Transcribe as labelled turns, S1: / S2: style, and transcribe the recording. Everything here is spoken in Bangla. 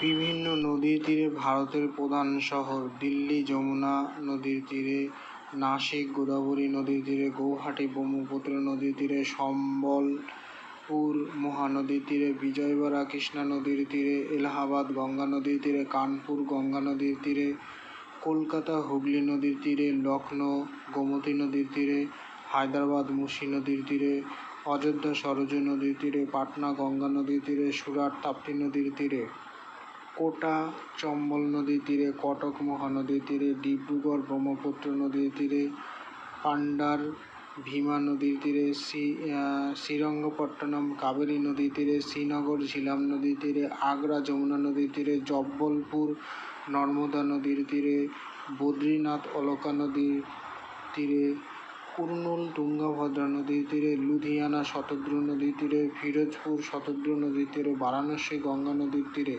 S1: বিভিন্ন নদীর তীরে ভারতের প্রধান শহর দিল্লি যমুনা নদীর তীরে নাসিক গোদাবরী নদীর তীরে গৌহাটি ব্রহ্মপুত্র নদীর তীরে সম্বলপুর মহানদীর তীরে বিজয়বাড়া কৃষ্ণা নদীর তীরে এলাহাবাদ গঙ্গা নদীর তীরে কানপুর গঙ্গা নদীর তীরে কলকাতা হুগলি নদীর তীরে লখনৌ গোমতী নদীর তীরে হায়দ্রাবাদ মুসি নদীর তীরে অযোধ্যা সরজু নদীর তীরে পাটনা গঙ্গা নদীর তীরে সুরাট তাপ্তি নদীর তীরে কোটা চম্বল নদীর তীরে কটক মহানদীর তীরে ডিব্রুগড় ব্রহ্মপুত্র নদীর তীরে পান্ডার ভীমা নদীর তীরে শ্রী- শ্রীরঙ্গপট্টনম কাবেরী নদীর তীরে শ্রীনগর ঝিলাম নদীর তীরে আগ্রা যমুনা নদীর তীরে জব্বলপুর নর্মদা নদীর তীরে বদ্রীনাথ অলকা নদীর তীরে কুর্নুল তুঙ্গভদ্রা নদীর তীরে লুধিয়ানা শতদ্রু নদীর তীরে ফিরোজপুর শতদ্রু নদীর তীরে বারাণসী গঙ্গা নদীর তীরে